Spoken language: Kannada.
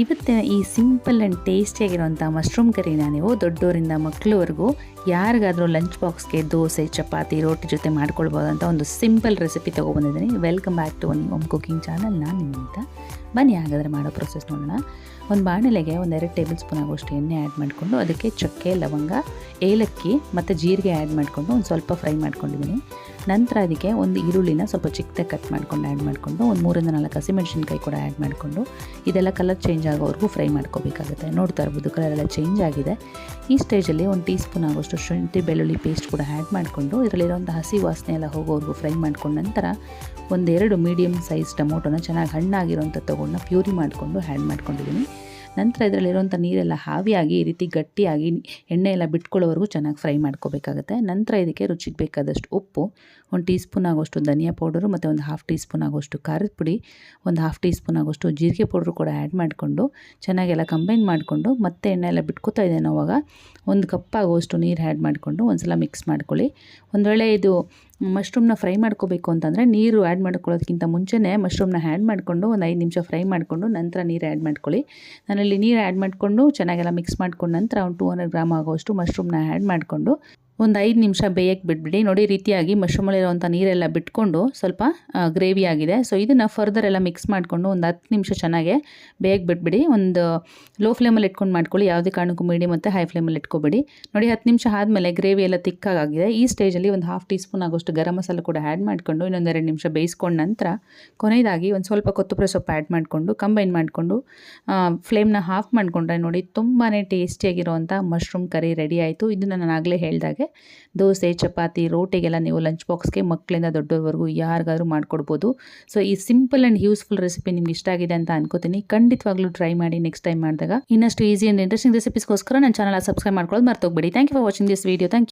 ಇವತ್ತಿನ ಈ ಸಿಂಪಲ್ ಆ್ಯಂಡ್ ಟೇಸ್ಟಿಯಾಗಿರುವಂಥ ಮಶ್ರೂಮ್ ಕರಿನ ನೀವು ದೊಡ್ಡವರಿಂದ ಮಕ್ಕಳವರೆಗೂ ಯಾರಿಗಾದರೂ ಲಂಚ್ ಬಾಕ್ಸ್ಗೆ ದೋಸೆ, ಚಪಾತಿ, ರೋಟಿ ಜೊತೆ ಮಾಡ್ಕೊಳ್ಬೋದಂತ ಒಂದು simple recipe ತೊಗೊಬಂದಿದ್ದೀನಿ welcome back to one home cooking channel ನಾನು ನಿಮ್ಮಿಂದ ಬನ್ನಿ, ಹಾಗಾದರೆ ಮಾಡೋ ಪ್ರೊಸೆಸ್ ನೋಡೋಣ. ಒಂದು ಬಾಣಲೆಗೆ ಒಂದು ಎರಡು ಟೇಬಲ್ ಸ್ಪೂನ್ ಆಗೋಷ್ಟು ಎಣ್ಣೆ ಆ್ಯಡ್ ಮಾಡಿಕೊಂಡು, ಅದಕ್ಕೆ ಚಕ್ಕೆ, ಲವಂಗ, ಏಲಕ್ಕಿ ಮತ್ತು ಜೀರಿಗೆ ಆ್ಯಡ್ ಮಾಡಿಕೊಂಡು ಒಂದು ಸ್ವಲ್ಪ ಫ್ರೈ ಮಾಡ್ಕೊಂಡಿದ್ದೀನಿ. ನಂತರ ಅದಕ್ಕೆ ಒಂದು ಈರುಳ್ಳಿನ ಸ್ವಲ್ಪ ಚಿಕ್ಕದಾಗಿ ಕಟ್ ಮಾಡ್ಕೊಂಡು ಆ್ಯಡ್ ಮಾಡಿಕೊಂಡು ಒಂದು ಮೂರಿಂದ ನಾಲ್ಕು ಹಸಿಮೆಣ್ಸಿನ್ಕಾಯಿ ಕೂಡ ಆ್ಯಡ್ ಮಾಡಿಕೊಂಡು ಇದೆಲ್ಲ ಕಲರ್ ಚೇಂಜ್ ಆಗೋವರೆಗೂ ಫ್ರೈ ಮಾಡ್ಕೋಬೇಕಾಗುತ್ತೆ. ನೋಡ್ತಾ ಇರ್ಬೋದು ಕಲರ್ ಎಲ್ಲ ಚೇಂಜ್ ಆಗಿದೆ. ಈ ಸ್ಟೇಜಲ್ಲಿ ಒಂದು ಟೀ ಸ್ಪೂನ್ ಆಗೋಷ್ಟು ಶುಂಠಿ, ಬೆಳ್ಳುಳ್ಳಿ ಪೇಸ್ಟ್ ಕೂಡ ಆ್ಯಡ್ ಮಾಡಿಕೊಂಡು ಇದರಲ್ಲಿರೋಂಥ ಹಸಿ ವಾಸನೆ ಎಲ್ಲ ಹೋಗೋವರೆಗೂ ಫ್ರೈ ಮಾಡ್ಕೊಂಡು ನಂತರ ಒಂದೆರಡು ಮೀಡಿಯಮ್ ಸೈಜ್ ಟೊಮೊಟೊನ ಚೆನ್ನಾಗಿ ಹಣ್ಣಾಗಿರೋಂಥ ತೊಗೊಂಡು ಪ್ಯೂರಿ ಮಾಡಿಕೊಂಡು ಆ್ಯಡ್ ಮಾಡ್ಕೊಂಡಿದ್ದೀನಿ. ನಂತರ ಇದರಲ್ಲಿರುವಂಥ ನೀರೆಲ್ಲ ಹಾವಿಯಾಗಿ ಈ ರೀತಿ ಗಟ್ಟಿಯಾಗಿ ಎಣ್ಣೆ ಎಲ್ಲ ಬಿಟ್ಕೊಳ್ಳೋವರೆಗೂ ಚೆನ್ನಾಗಿ ಫ್ರೈ ಮಾಡ್ಕೋಬೇಕಾಗುತ್ತೆ. ನಂತರ ಇದಕ್ಕೆ ರುಚಿಗೆ ಬೇಕಾದಷ್ಟು ಉಪ್ಪು, ಒಂದು ಟೀ ಸ್ಪೂನ್ ಆಗೋಷ್ಟು ಧನಿಯಾ ಪೌಡರು ಮತ್ತು ಒಂದು ಹಾಫ್ ಟೀ ಸ್ಪೂನ್ ಆಗೋಷ್ಟು ಖಾರದ ಪುಡಿ, ಒಂದು ಹಾಫ್ ಟೀ ಸ್ಪೂನ್ ಆಗೋಷ್ಟು ಜೀರಿಗೆ ಪೌಡ್ರು ಕೂಡ ಆ್ಯಡ್ ಮಾಡಿಕೊಂಡು ಚೆನ್ನಾಗೆಲ್ಲ ಕಂಬೈನ್ ಮಾಡಿಕೊಂಡು ಮತ್ತೆ ಎಣ್ಣೆ ಎಲ್ಲ ಬಿಟ್ಕೋತಾ ಇದ್ದೇನೆ ಅವಾಗ ಒಂದು ಕಪ್ ಆಗುವಷ್ಟು ನೀರು ಆ್ಯಡ್ ಮಾಡಿಕೊಂಡು ಒಂದು ಸಲ ಮಿಕ್ಸ್ ಮಾಡ್ಕೊಳ್ಳಿ. ಒಂದು ವೇಳೆ ಇದು ಮಶ್ರೂಮ್ನ ಫ್ರೈ ಮಾಡ್ಕೋಬೇಕು ಅಂತಂದರೆ ನೀರು ಆ್ಯಡ್ ಮಾಡ್ಕೊಳ್ಳೋದಕ್ಕಿಂತ ಮುಂಚೆನೇ ಮಶ್ರೂಮ್ನ ಆ್ಯಡ್ ಮಾಡಿಕೊಂಡು ಒಂದು ಐದು ನಿಮಿಷ ಫ್ರೈ ಮಾಡಿಕೊಂಡು ನಂತರ ನೀರು ಆ್ಯಡ್ ಮಾಡ್ಕೊಳ್ಳಿ. ನಾನಲ್ಲಿ ನೀರು ಆ್ಯಡ್ ಮಾಡಿಕೊಂಡು ಚೆನ್ನಾಗೆಲ್ಲ ಮಿಕ್ಸ್ ಮಾಡ್ಕೊಂಡು ನಂತರ ಒಂದು ಟೂ ಹಂಡ್ರೆಡ್ ಗ್ರಾಮ್ ಆಗೋಷ್ಟು ಮಶ್ರೂಮ್ನ ಆ್ಯಡ್ ಮಾಡಿಕೊಂಡು ಒಂದು ಐದು ನಿಮಿಷ ಬೇಯಕ್ಕೆ ಬಿಟ್ಬಿಡಿ. ನೋಡಿ, ರೀತಿಯಾಗಿ ಮಶ್ರೂಮಲ್ಲಿರುವಂಥ ನೀರೆಲ್ಲ ಬಿಟ್ಕೊಂಡು ಸ್ವಲ್ಪ ಗ್ರೇವಿ ಆಗಿದೆ. ಸೊ ಇದನ್ನು ಫರ್ದರ್ ಎಲ್ಲ ಮಿಕ್ಸ್ ಮಾಡಿಕೊಂಡು ಒಂದು ಹತ್ತು ನಿಮಿಷ ಚೆನ್ನಾಗೆ ಬೇಯಕ್ಕೆ ಬಿಟ್ಬಿಡಿ. ಒಂದು ಲೋ ಫ್ಲೇಮಲ್ಲಿ ಇಟ್ಕೊಂಡು ಮಾಡ್ಕೊಳ್ಳಿ. ಯಾವುದೇ ಕಾರಣಕ್ಕೂ ಮೀಡಿಯಮ್ ಮತ್ತು ಹೈ ಫ್ಲೇಮಲ್ಲಿ ಇಟ್ಕೊಬೇಡಿ. ನೋಡಿ, ಹತ್ತು ನಿಮಿಷ ಆದಮೇಲೆ ಗ್ರೇವಿ ಎಲ್ಲ ತಿಕ್ಕಾಗಿದೆ ಈ ಸ್ಟೇಜಲ್ಲಿ ಒಂದು ಹಾಫ್ ಟೀ ಸ್ಪೂನ್ ಆಗೋಷ್ಟು ಗರಂ ಮಸಾಲ ಕೂಡ ಆ್ಯಡ್ ಮಾಡಿಕೊಂಡು ಇನ್ನೊಂದೆರಡು ನಿಮಿಷ ಬೇಯಿಸ್ಕೊಂಡ ನಂತರ ಕೊನೆಯದಾಗಿ ಒಂದು ಸ್ವಲ್ಪ ಕೊತ್ತಂಬರಿ ಸೊಪ್ಪು ಆ್ಯಡ್ ಮಾಡಿಕೊಂಡು ಕಂಬೈನ್ ಮಾಡಿಕೊಂಡು ಫ್ಲೇಮ್ನ ಹಾಫ್ ಮಾಡಿಕೊಂಡ್ರೆ ನೋಡಿ ತುಂಬಾ ಟೇಸ್ಟಿಯಾಗಿರುವಂಥ ಮಶ್ರೂಮ್ ಕರಿ ರೆಡಿ ಆಯಿತು. ಇದನ್ನು ನಾನು ಆಗಲೇ ಹೇಳಿದಾಗೆ. ದೋಸೆ, ಚಪಾತಿ, ರೋಟಿಗೆಲ್ಲ ನೀವು ಲಂಚ್ ಬಾಕ್ಸ್ಗೆ ಮಕ್ಕಳಿಂದ ದೊಡ್ಡವರೆಗೂ ಯಾರಿಗಾದ್ರೂ ಮಾಡಿಕೊಡ್ಬೋದು. ಸೊ ಈ ಸಿಂಪಲ್ ಆ್ಯಂಡ್ ಯೂಸ್ಫುಲ್ ರೆಸಿಪಿ ನಿಮ್ಗೆ ಇಷ್ಟ ಆಗಿದೆ ಅಂತ ಅನ್ಕೋತೀನಿ. ಖಂಡಿತವಾಗ್ಲೂ ಟ್ರೈ ಮಾಡಿ ನೆಕ್ಸ್ಟ್ ಟೈಮ್ ಮಾಡಿದಾಗ. ಇನ್ನಷ್ಟು ಈಸಿ ಆ್ಯಂಡ್ ಇಂಟ್ರೆಸ್ಟಿಂಗ್ ರೆಸಿಪೀಸ್ಗೋಸ್ಕರ ನನ್ನ ಚಾನಲ್ ಸಬ್ಸ್ಕ್ರೈಬ್ ಮಾಡ್ಕೊಳ್ಳೋದು ಮರ್ತೋಗ್ಬೇಡಿ. Thank you for watching this video